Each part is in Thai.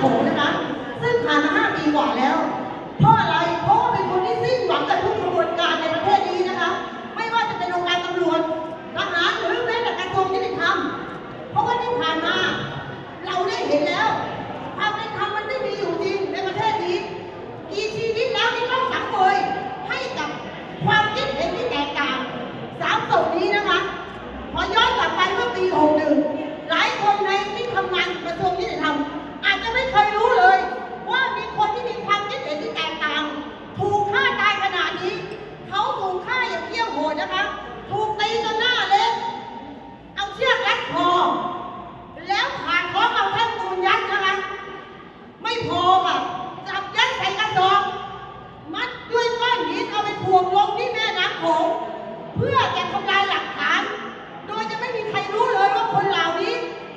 โขงนะคะ ซึ่งผ่านมาห้าปีกว่าแล้ว เพราะอะไร เพราะว่าเป็นคนที่สิ้นหวังกับทุกกระบวนการในประเทศนี้นะคะ ไม่ว่าจะเป็นองค์การตำรวจทหารหรือแม้แต่กระทรวงยุติธรรม เพราะว่าที่ผ่านมา เราได้เห็นแล้ว ความเป็นธรรมมันไม่มีอยู่จริงในประเทศนี้กี่ชีวิตแล้วที่ต้องสังเวยให้กับความคิดเห็นที่แตกต่างสามศพนี้นะคะพอย้อนกลับไปเมื่อปี61หลายคนในที่ทำงานกระทรวงยุติธรรม อาจจะไม่เคยรู้เลย ว่ามีคนที่มีความคิดเห็นที่แตกต่าง ถูกฆ่าตายขนาดนี้ เขาถูกฆ่าอย่างเยี่ยมโหดนะคะ ถูกตีจนหน้าเละเอาเชือกรัดคอ แล้วผ่านท้องเอาแท่งปูนยัดนะคะ ไม่พอค่ะ จับยัดใส่กระสอบมัดด้วยก้อนหินเอาไปถ่วงลงที่แม่น้ำโขงเพื่อจะทำลายหลักฐาน โดยจะไม่มีใครรู้เลยว่าคนเหล่านี้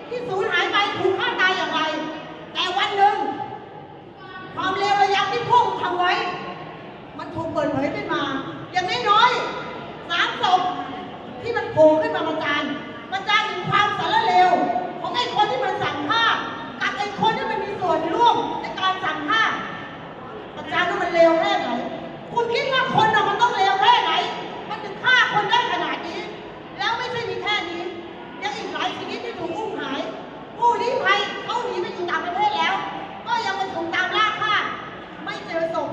ที่สูญหายไปถูกฆ่าตายอย่างไร แต่วันหนึ่ง ความเลวระยำที่พวกมึงทำไว้ มันถูกเปิดเผยขึ้นมา อย่างน้อยๆสามศพที่มันโผล่ขึ้นมาประจานประจานถึงความสารเลวของไอ้คนที่มันสั่งฆ่ากับไอ้คนที่มันมีส่วนร่วมในการสั่งฆ่า ประจานว่ามัน เลวแค่ไหน คุณคิดว่าคนน่ะมันต้องเลวแค่ไหน มันถึงฆ่าคนได้ขนาดนี้ แล้วไม่ใช่มีแค่นี้ ยังอีกหลายชีวิตที่ถูกอุ้มหาย ผู้ลี้ภัยเขาหนีไปอยู่ต่างประเทศแล้ว ก็ยังมาถูกตามล่าฆ่า ไม่เจอศพ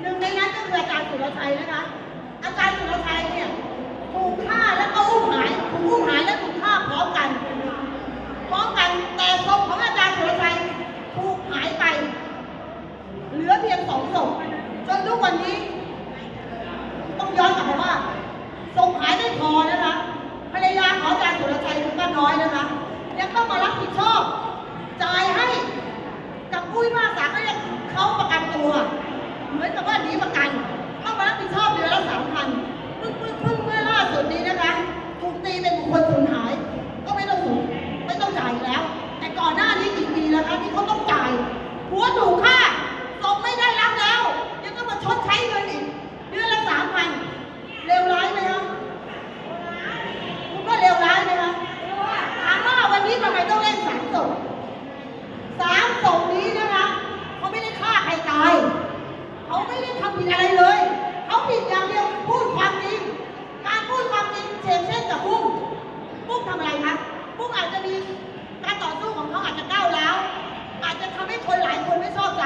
หนึ่งในนั้นก็คืออาจารย์สุรชัยนะคะ อาจารย์สุรชัยเนี่ยถูกฆ่าแล้วก็อุ้มหาย ถูกอุ้มหายและถูกฆ่าพร้อมกัน พร้อมกัน แต่ศพของอาจารย์สุรชัยถูกหายไป เหลือเพียงสองศพ จนทุกวันนี้ ต้องย้อนกลับมาว่าศพหายไม่พอนะคะ ภรรยาของอาจารย์สุรชัยคุณป้าน้อยนะคะยังต้องมารับผิดชอบ จ่ายให้ กับผู้พิพาก ษาก็ยังเขาประกันตัว เหมือนกับว่าหนีประกันต้องมารับผิดชอบเดือนละสามพันปึ๊บปึ๊บพิ่งเพิ่งเมื่อล่าสุดนี้นะคะถูกตีเป็นบุคคลสูญหาย ก็ไม่ต้องสูญไม่ต้องจ่ายอีกแล้ว แต่ก่อนหน้านี้กี่ปีแล้วคะที่เขาต้องจ่ายหัวถูกฆ่าศพไม่ได้รับแล้ว ยังต้องมาชดใช้เงินอีก เดือนละสามพันเลวร้ายไหมคะคุณว่าเลวร้ายไหมคะถามว่าวันนี้ทำไมต้องเล่นสามศพ สามศพนี้นะคะเขาไม่ได้ฆ่าใครตาย เขาไม่ได้ทำ ผิดอะไรเลย เขาผิดอย่างเดียวพูดความจริง การพูดความจริงเช่นเช่นกับปุ้งปุ้งทำอะไรคะปุ้งอาจจะมีการต่อสู้ของเขาอาจจะก้าวร้าวอาจจะทำให้คนหลายคนไม่ชอบใจ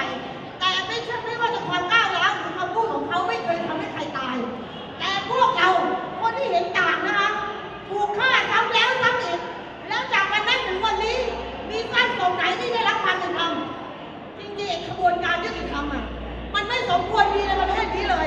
แต่ไม่ใช่ไม่ว่าจะความก้าวร้าวหรือคำพูดของเขาไม่เคยทำให้ใครตาย แต่พวกเราคนที่เห็นต่างนะคะถูกฆ่าซ้ำแล้วซ้ำอีกแล้วจากวันนั้นถึงวันนี้ มีสั้นตรงไหนที่ได้รับความเป็นธรรมจริงๆไอ้ขบวนการยุติธรรมอะ มันไม่สมควรมีในประเทศนี้เลย